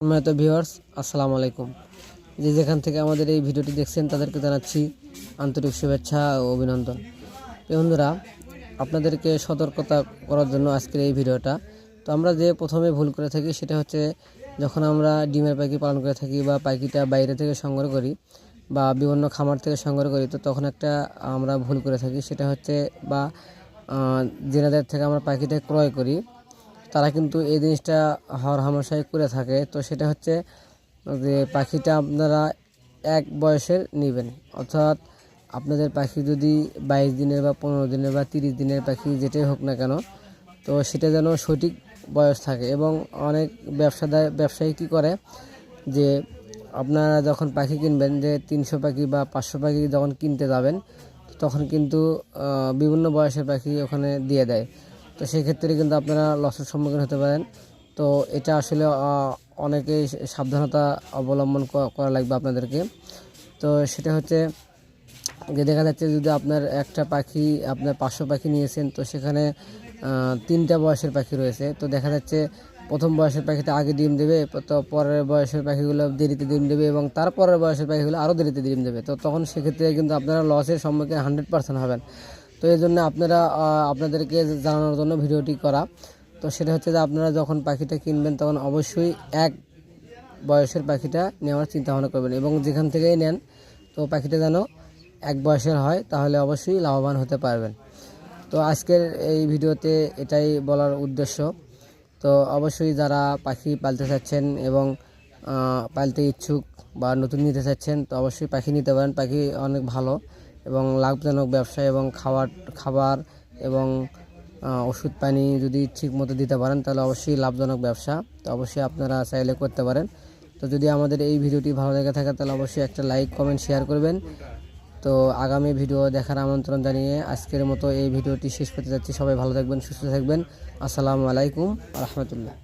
সম্মানিত ভিউয়ার্স আসসালামু আলাইকুম। যে যেখান থেকে আমাদের এই ভিডিওটি দেখছেন তাদেরকে জানাচ্ছি আন্তরিক শুভেচ্ছা ও অভিনন্দন। বন্ধুরা আপনাদেরকে সতর্কতা করার জন্য আজকের এই ভিডিওটা। তো আমরা যে প্রথমে ভুল করে থাকি সেটা হচ্ছে যখন আমরা ডিমের পাখি পালন করে থাকি বা পাখিটা বাইরে থেকে সংগ্রহ করি বা বিভিন্ন খামার থেকে সংগ্রহ করি তো তখন একটা আমরা ভুল করে থাকি। সেটা হচ্ছে বা আহ, যেনাদের থেকে আমরা পাখিটা ক্রয় করি। তারা কিন্তু এই জিনিসটা হর হামেশাই করে থাকে। তো সেটা হচ্ছে যে পাখিটা আপনারা এক বয়সের নেবেন। অর্থাৎ আপনাদের পাখি যদি বাইশ দিনের বা পনেরো দিনের বা তিরিশ দিনের পাখি যেটাই হোক না কেন, তো সেটা যেন সঠিক বয়স থাকে। এবং অনেক ব্যবসাদার, ব্যবসায়ী কী করে যে আপনারা যখন পাখি কিনবেন যে তিনশো পাখি বা পাঁচশো পাখি যখন কিনতে যাবেন, তখন কিন্তু বিভিন্ন বয়সের পাখি ওখানে দিয়ে দেয়। তো সেই ক্ষেত্রে কিন্তু আপনারা লসের সম্মুখীন হতে পারেন। তো এটা আসলে অনেকেই সাবধানতা অবলম্বন করা লাগবে আপনাদেরকে। তো সেটা হচ্ছে যে দেখা যাচ্ছে যদি আপনার একটা পাখি, আপনার পাঁচশো পাখি নিয়েছেন, তো সেখানে তিনটা বয়সের পাখি রয়েছে। তো দেখা যাচ্ছে প্রথম বয়সের পাখিটা আগে ডিম দেবে, তো পরের বয়সের পাখিগুলো দেরিতে ডিম দেবে এবং তারপরের বয়সের পাখিগুলো আরও দেরিতে ডিম দেবে। তো তখন সেক্ষেত্রে কিন্তু আপনারা লসের সম্মুখীন হান্ড্রেড পার্সেন্ট হবেন। তো এই জন্য আপনারা আপনাদেরকে জানানোর জন্য ভিডিওটি করা। তো সেটা হচ্ছে যে আপনারা যখন পাখিটা কিনবেন, তখন অবশ্যই এক বয়সের পাখিটা নেওয়ার চিন্তা ভাবনা করবেন এবং যেখান থেকেই নেন, তো পাখিটা যেন এক বয়সের হয়, তাহলে অবশ্যই লাভবান হতে পারবেন। তো আজকের এই ভিডিওতে এটাই বলার উদ্দেশ্য। তো অবশ্যই যারা পাখি পালতে চাচ্ছেন এবং পালতে ইচ্ছুক বা নতুন নিতে চাচ্ছেন, তো অবশ্যই পাখি নিতে পারেন। পাখি অনেক ভালো। এবং লাভজনক ব্যবসা এবং খাবার খাবার এবং ওষুধ পানি যদি ঠিক মতো দিতে পারেন, তাহলে অবশ্যই লাভজনক ব্যবসা। তো অবশ্যই আপনারা চাইলে করতে পারেন। তো যদি আমাদের এই ভিডিওটি ভালো লেগে থাকে, তাহলে অবশ্যই একটা লাইক, কমেন্ট, শেয়ার করবেন। তো আগামী ভিডিও দেখার আমন্ত্রণ জানিয়ে আজকের মতো এই ভিডিওটি শেষ করতে যাচ্ছি। সবাই ভালো থাকবেন, সুস্থ থাকবেন। আসসালামু আলাইকুম রহমতুল্লাহ।